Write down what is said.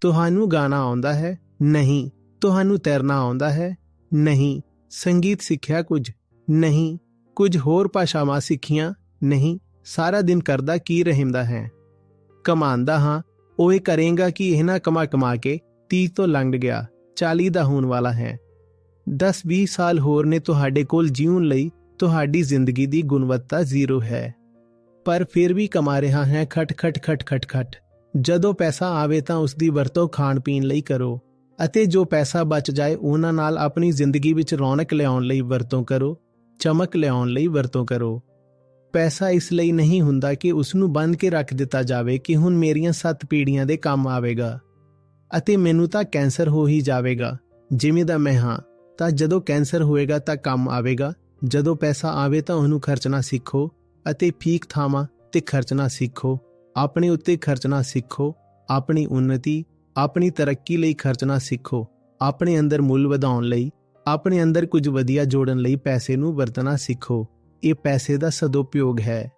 ਤੁਹਾਨੂੰ ਗਾਣਾ ਆਉਂਦਾ ਹੈ? ਨਹੀਂ। ਤੁਹਾਨੂੰ ਤੈਰਨਾ ਆਉਂਦਾ ਹੈ? ਨਹੀਂ। ਸੰਗੀਤ ਸਿੱਖਿਆ ਕੁਝ? ਨਹੀਂ। ਕੁਝ ਹੋਰ ਭਾਸ਼ਾਵਾਂ ਸਿੱਖੀਆਂ? ਨਹੀਂ। ਸਾਰਾ ਦਿਨ ਕਰਦਾ ਕੀ ਰਹਿੰਦਾ ਹੈ? ਕਮਾਉਂਦਾ ਹਾਂ। ਉਹ ਇਹ ਕਰੇਗਾ ਕਿ ਇਹਨਾਂ ਕਮਾ ਕਮਾ ਕੇ 30 ਤੋਂ ਲੰਘ ਗਿਆ 40 ਦਾ ਹੋਣ ਵਾਲਾ ਹੈ। 10-20 ਸਾਲ ਹੋਰ ਨੇ ਤੁਹਾਡੇ ਕੋਲ ਜੀਉਣ ਲਈ, ਤੁਹਾਡੀ ਜ਼ਿੰਦਗੀ ਦੀ ਗੁਣਵੱਤਾ ਜ਼ੀਰੋ ਹੈ। ਪਰ ਫਿਰ ਵੀ ਕਮਾ ਰਿਹਾ ਹੈ ਖਟ ਖਟ ਖਟ ਖਟ ਖਟ। ਜਦੋਂ ਪੈਸਾ ਆਵੇ ਤਾਂ ਉਸ ਦੀ ਵਰਤੋਂ ਖਾਣ ਪੀਣ ਲਈ ਕਰੋ, ਅਤੇ ਜੋ ਪੈਸਾ ਬਚ ਜਾਏ ਉਹਨਾਂ ਨਾਲ ਆਪਣੀ ਜ਼ਿੰਦਗੀ ਵਿੱਚ ਰੌਣਕ ਲਿਆਉਣ ਲਈ ਵਰਤੋਂ ਕਰੋ, ਚਮਕ ਲਿਆਉਣ ਲਈ ਵਰਤੋਂ ਕਰੋ। ਪੈਸਾ ਇਸ ਲਈ ਨਹੀਂ ਹੁੰਦਾ ਕਿ ਉਸ ਨੂੰ ਬੰਨ ਕੇ ਰੱਖ ਦਿੱਤਾ ਜਾਵੇ ਕਿ ਹੁਣ ਮੇਰੀਆਂ ਸੱਤ ਪੀੜ੍ਹੀਆਂ ਦੇ ਕੰਮ ਆਵੇਗਾ, ਅਤੇ ਮੈਨੂੰ ਤਾਂ ਕੈਂਸਰ ਹੋ ਹੀ ਜਾਵੇਗਾ। ਜਿਵੇਂ ਦਾ ਮੈਂ ਹਾਂ, ਤਾਂ ਜਦੋਂ ਕੈਂਸਰ ਹੋਏਗਾ ਤਾਂ ਕੰਮ ਆਵੇਗਾ, ਜਦੋਂ ਪੈਸਾ ਆਵੇ ਤਾਂ ਉਹਨੂੰ ਖਰਚਣਾ ਸਿੱਖੋ, ਅਤੇ ਫੀਕ ਥਾਵਾਂ ਤੇ ਖਰਚਣਾ ਸਿੱਖੋ। ਆਪਣੇ ਉੱਤੇ ਖਰਚਣਾ ਸਿੱਖੋ, ਆਪਣੀ ਉન્નਤੀ ਆਪਣੀ ਤਰੱਕੀ ਲਈ ਖਰਚਣਾ ਸਿੱਖੋ, ਆਪਣੇ ਅੰਦਰ ਮੁੱਲ ਵਧਾਉਣ ਲਈ, ਆਪਣੇ ਅੰਦਰ ਕੁਝ ਵਧੀਆ ਜੋੜਨ ਲਈ ਪੈਸੇ ਨੂੰ ਵਰਤਣਾ ਸਿੱਖੋ। ਇਹ ਪੈਸੇ ਦਾ ਸਦਉਪਯੋਗ ਹੈ।